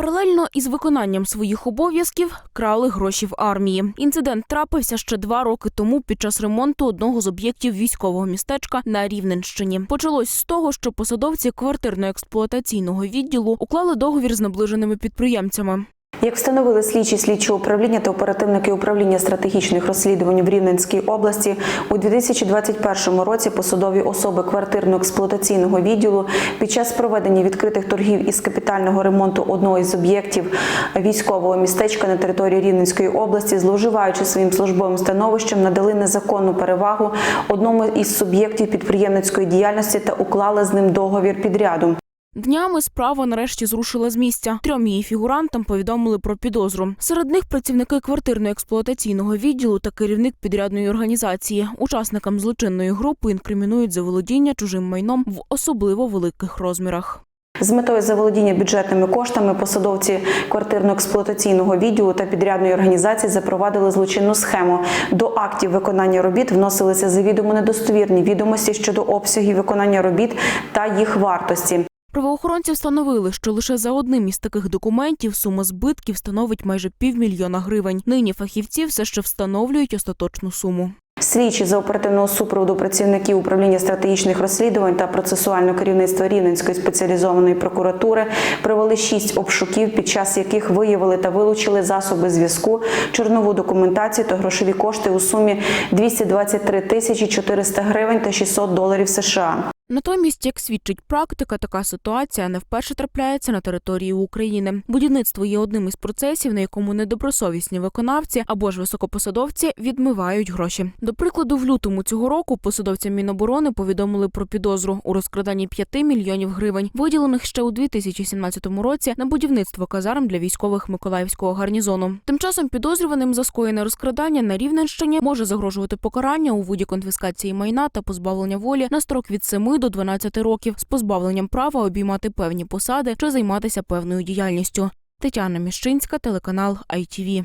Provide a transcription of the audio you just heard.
Паралельно із виконанням своїх обов'язків крали гроші в армії. Інцидент трапився ще два роки тому під час ремонту одного з об'єктів військового містечка на Рівненщині. Почалось з того, що посадовці квартирно-експлуатаційного відділу уклали договір з наближеними підприємцями. Як встановили слідчі слідчого управління та оперативники управління стратегічних розслідувань в Рівненській області, у 2021 році посадові особи квартирно-експлуатаційного відділу під час проведення відкритих торгів із капітального ремонту одного із об'єктів військового містечка на території Рівненської області, зловживаючи своїм службовим становищем, надали незаконну перевагу одному із суб'єктів підприємницької діяльності та уклали з ним договір підряду. Днями справа нарешті зрушила з місця. Трьом її фігурантам повідомили про підозру. Серед них працівники квартирно-експлуатаційного відділу та керівник підрядної організації. Учасникам злочинної групи інкримінують заволодіння чужим майном в особливо великих розмірах. З метою заволодіння бюджетними коштами посадовці квартирно-експлуатаційного відділу та підрядної організації запровадили злочинну схему. До актів виконання робіт вносилися завідомо недостовірні відомості щодо обсягів виконання робіт та їх вартості. Правоохоронці встановили, що лише за одним із таких документів сума збитків становить майже півмільйона гривень. Нині фахівці все ще встановлюють остаточну суму. Слідчі за оперативного супроводу працівників управління стратегічних розслідувань та процесуального керівництва Рівненської спеціалізованої прокуратури провели шість обшуків, під час яких виявили та вилучили засоби зв'язку, чорнову документацію та грошові кошти у сумі 223 тисячі 400 гривень та 600 доларів США. Натомість, як свідчить практика, така ситуація не вперше трапляється на території України. Будівництво є одним із процесів, на якому недобросовісні виконавці або ж високопосадовці відмивають гроші. До прикладу, в лютому цього року посадовцям Міноборони повідомили про підозру у розкраданні 5 мільйонів гривень, виділених ще у 2017 році на будівництво казарм для військових Миколаївського гарнізону. Тим часом підозрюваним за скоєне розкрадання на Рівненщині може загрожувати покарання у виді конфіскації майна та позбавлення волі на строк від 7 до 12 років з позбавленням права обіймати певні посади чи займатися певною діяльністю. Тетяна Міщинська, телеканал ITV.